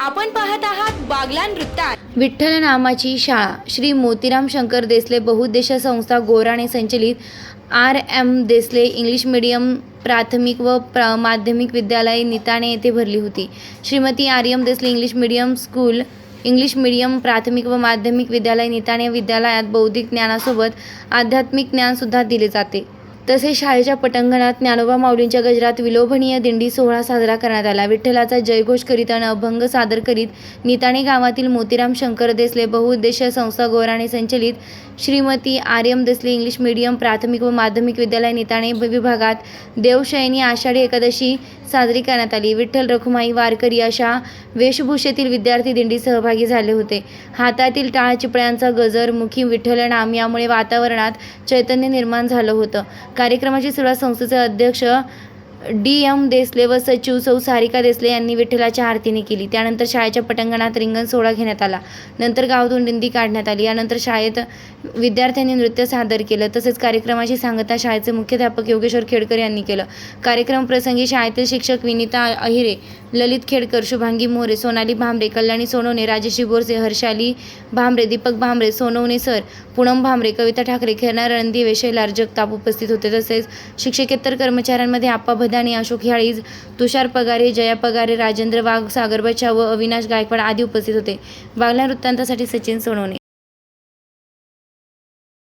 आपण पाहत आहात बागलान वृत्तांत. विठ्ठल नामाची शाळा. श्री मोतीराम शंकर देसले बहुद्देशीय संस्था गोराणे संचलित R M Desale English medium प्राथमिक व प्र माध्यमिक विद्यालय निताणे येथे भरली होती. Shrimati R M Desale English medium school English medium प्राथमिक व माध्यमिक विद्यालय निताणे विद्यालयात बौद्धिक ज्ञानासोबत आध्यात्मिक ज्ञानसुद्धा दिले जाते. तसेच शाळेच्या पटांगणात ज्ञानोबा माऊलींच्या गजरात विलोभनीय दिंडी सोहळा साजरा करण्यात आला. विठ्ठलाचा जयघोष करीत आणि अभंग सादर करीत निताणे गावातील मोतीराम शंकर देसले बहुउद्देशीय संस्था गोराणे संचलित Shrimati R M Desale English medium प्राथमिक व माध्यमिक विद्यालय निताणे विभागात देवशयनी आषाढी एकादशी साजरी करण्यात आली. विठ्ठल रखुमाई वारकरी अशा वेशभूषेतील विद्यार्थी दिंडी सहभागी झाले होते. हातातील टाळ चिपळ्यांचा गजर मुखी विठ्ठल नाम यामुळे वातावरणात चैतन्य निर्माण झालं होतं. कार्यक्रमाची सुरुवात संस्थेचे अध्यक्ष डी एम देसले व सचिव सौ सारिका देसले यांनी विठ्ठलाच्या आरतीने केली. त्यानंतर शाळेच्या पटांगणात रिंगण सोहळा घेण्यात आला. नंतर गावातून दिंडी काढण्यात आली. यानंतर शाळेत विद्यार्थ्यांनी नृत्य सादर केलं. तसेच कार्यक्रमाची सांगता शाळेचे मुख्याध्यापक योगेश्वर खेडकर यांनी केलं. कार्यक्रम प्रसंगी शाळेतील शिक्षक विनिता अहिरे ललित खेडकर शुभांगी मोरे सोनाली भांबरे कल्याणी सोनवणे राजेशी बोरसे हर्षाली भांबरे दीपक भांबरे सोनवणे सर पूनम भांबरे कविता ठाकरे खेरणार रणदिवे शैलार जगताप उपस्थित होते. तसेच शिक्षकेतर कर्मचाऱ्यांमध्ये आप्पा भदाणी अशोक ह्याळीज तुषार पगारे जया पगारे राजेंद्र वाघ सागर बचाव व अविनाश गायकवाड आदी उपस्थित होते. बागला वृत्तांतासाठी सचिन सोनवणे.